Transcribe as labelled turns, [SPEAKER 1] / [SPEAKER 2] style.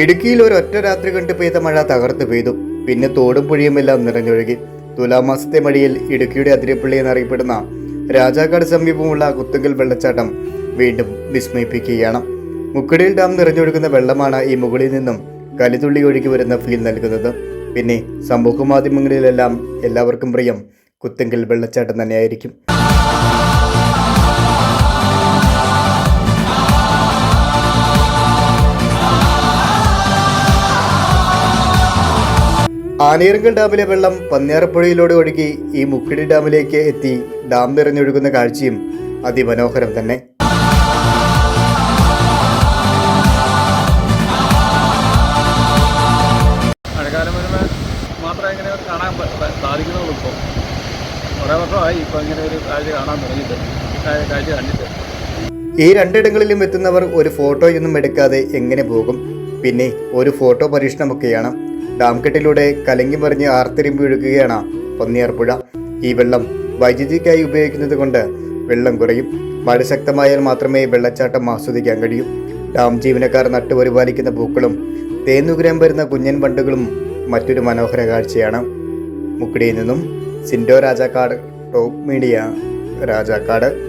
[SPEAKER 1] ഇടുക്കിയിൽ ഒരു രാത്രി കണ്ട് പെയ്ത മഴ തകർത്ത് പെയ്തു. പിന്നെ തോടും പുഴയുമെല്ലാം നിറഞ്ഞൊഴുകി. തുലാമാസത്തെ മഴയിൽ ഇടുക്കിയുടെ അതിരപ്പള്ളി എന്നറിയപ്പെടുന്ന രാജാക്കാട് സമീപമുള്ള കുത്തുങ്കൽ വെള്ളച്ചാട്ടം വീണ്ടും വിസ്മയിപ്പിക്കുകയാണ്. മുക്കടിയിൽ ഡാം നിറഞ്ഞൊഴുകുന്ന വെള്ളമാണ് ഈ മുകളിൽ നിന്നും കലിതുള്ളി ഒഴുകി വരുന്ന ഫീൽ നൽകുന്നത്. പിന്നെ സമൂഹ മാധ്യമങ്ങളിലെല്ലാം എല്ലാവർക്കും പ്രിയം കുത്തുങ്കൽ വെള്ളച്ചാട്ടം തന്നെയായിരിക്കും. ആനയിറങ്കൽ ഡാമിലെ വെള്ളം പന്നിയാറപ്പുഴയിലൂടെ ഒഴുകി ഈ മുക്കിടി ഡാമിലേക്ക് എത്തി ഡാം നിറഞ്ഞൊഴുകുന്ന കാഴ്ചയും അതിമനോഹരം തന്നെ.
[SPEAKER 2] മഴക്കാലം വരുമ്പോൾ മാത്രമേ ഇങ്ങനെ കാണാൻ പ- പ- സാധിക്കുന്നുള്ളൂ ഇപ്പോൾ കുറേ വർഷമായി ഇപ്പോൾ ഇങ്ങനെ ഒരു കാഴ്ച കാണാൻ തുടങ്ങിയിട്ട് കാഴ്ച കണ്ടിട്ട്.
[SPEAKER 1] ഈ രണ്ടിടങ്ങളിലും എത്തുന്നവർ ഒരു ഫോട്ടോയൊന്നും എടുക്കാതെ എങ്ങനെ പോകും? പിന്നെ ഒരു ഫോട്ടോ പരീക്ഷണമൊക്കെയാണ് ഡാം കെട്ടിലൂടെ കലങ്ങി മറിഞ്ഞ് ആർത്തിരിമ്പ് ഒഴുകുകയാണ് പന്നിയാർപ്പുഴ ഈ വെള്ളം വൈദ്യുതിക്കായി ഉപയോഗിക്കുന്നത് കൊണ്ട് വെള്ളം കുറയും. മഴ ശക്തമായാൽ മാത്രമേ വെള്ളച്ചാട്ടം ആസ്വദിക്കാൻ കഴിയൂ. ഡാം ജീവനക്കാർ നട്ടുപരിപാലിക്കുന്ന പൂക്കളും തേനുഗ്രഹം വരുന്ന കുഞ്ഞൻ ബണ്ടുകളും മറ്റൊരു മനോഹര കാഴ്ചയാണ്. മുക്കിടിയിൽ നിന്നും സിൻഡോ രാജാക്കാട് ടോപ്പ് മീഡിയ രാജാക്കാട്.